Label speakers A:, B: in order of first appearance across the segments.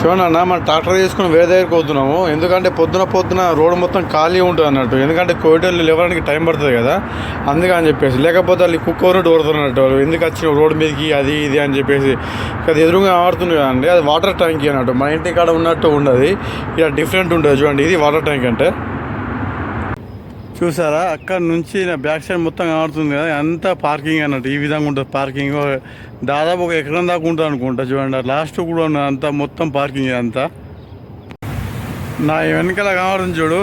A: చూడండి అన్న మనం ట్రాక్టర్ తీసుకుని వేరే దగ్గరికి పోతున్నాము ఎందుకంటే పొద్దున పొద్దున రోడ్డు మొత్తం ఖాళీ ఉంటుంది అన్నట్టు. ఎందుకంటే కోవిడ్ లేవడానికి టైం పడుతుంది కదా. అందుకని చెప్పేసి. లేకపోతే వాళ్ళు కుక్కోరు రోడ్డు వాళ్ళు. ఎందుకు వచ్చిన రోడ్డు మీదకి అది ఇది అని చెప్పేసి. అది ఎదురుగా ఆడుతుంది కదండి అది వాటర్ ట్యాంక్ అన్నట్టు. మన ఇంటి కాడ ఉన్నట్టు ఉండదు. ఇలా డిఫరెంట్ ఉంటుంది చూడండి. ఇది వాటర్ ట్యాంక్ అంటే. చూసారా? అక్కడ నుంచి నా బ్యాక్ సైడ్ మొత్తం కనబడుతుంది కదా అంతా పార్కింగ్ అన్నట్టు. ఈ విధంగా ఉంటుంది పార్కింగ్. దాదాపు ఒక ఎకరం దాకా ఉంటుంది అనుకుంటా చూడండి. లాస్ట్ కూడా ఉన్నది. అంతా మొత్తం పార్కింగ్ అంతా. నా వెనకాల కనబడుతుంది చూడు.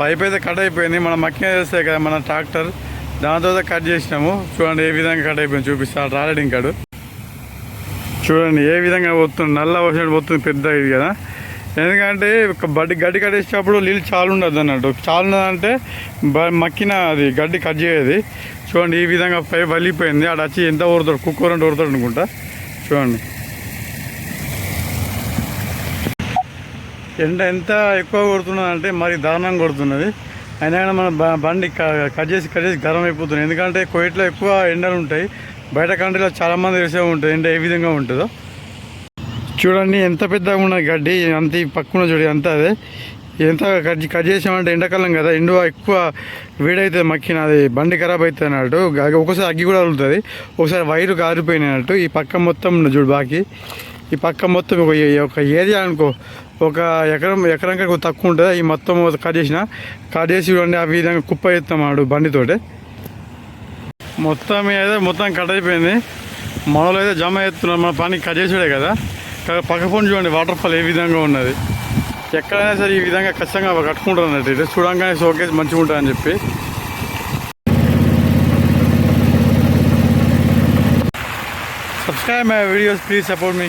A: పైప్ అయితే కట్ అయిపోయింది. మనం మక్కిన చేస్తే కదా మన ట్రాక్టర్ దాని తర్వాత కట్ చేసినాము. చూడండి ఏ విధంగా కట్ అయిపోయింది చూపిస్తాను రాలేడు ఇంకాడు చూడండి ఏ విధంగా పోతుంది. నల్ల వచ్చినట్టు పోతుంది పెద్ద ఇది కదా. ఎందుకంటే ఒక బడ్డి గడ్డి కట్టేసేటప్పుడు నీళ్ళు చాలు ఉండదు అన్నట్టు. చాలు ఉన్నదంటే బ- మక్కిన అది గడ్డి కట్ చేయదు చూడండి ఈ విధంగా పై వలిపోయింది ఆడ వచ్చి ఎంత ఊరుతాడు? కుక్కర్ అంటే ఊరుతాడు అనుకుంటా. చూడండి. ఎండ ఎంత ఎక్కువ కొడుతున్నదంటే మరి దారుణంగా కొడుతున్నది. అయినా కానీ మన బండి క- కట్ చేసి కట్ చేసి గరం అయిపోతుంది. ఎందుకంటే కోయిట్లో ఎక్కువ ఎండలు ఉంటాయి బయట కంట్రీలో చాలామంది వేసే ఉంటుంది ఎండ ఏ విధంగా ఉంటుందో. చూడండి ఎంత పెద్దగా ఉన్నది గడ్డి అంత ఈ పక్కన చూడు అంత అదే. ఎంత కట్ కట్ చేసామంటే ఎండాకాలం కదా ఎండు ఎక్కువ వేడైతే మక్కిన అది బండి ఖరాబ్ అవుతుంది అన్నట్టు. ఒకసారి అగ్గి కూడా వెళ్తుంది ఒకసారి వైరు కారిపోయినట్టు ఈ పక్క మొత్తం ఉన్నది చూడు బాకి. ఈ పక్క మొత్తం ఒక ఒక ఏరియా అనుకో ఒక ఎకరం ఎకరం కంటే తక్కువ ఉంటుంది? ఈ మొత్తం కట్ చేసిన. కట్ చేసి చూడండి ఆ విధంగా కుప్ప ఎత్తామాడు బండితోటి. మొత్తం మీద మొత్తం కట్ అయిపోయింది. మనలో అయితే జమ ఎత్తున్నాం మన పని కట్ చేసాడే కదా. పక్క ఫోన్ చూడండి వాటర్ ఫాల్ ఏ విధంగా ఉన్నది. ఎక్కడైనా సరే ఈ విధంగా ఖచ్చితంగా కట్టుకుంటారు అన్నట్టు. ఇది చూడంగానే షోకేజ్ మంచిగా ఉంటుందని చెప్పి. Subscribe my videos please support me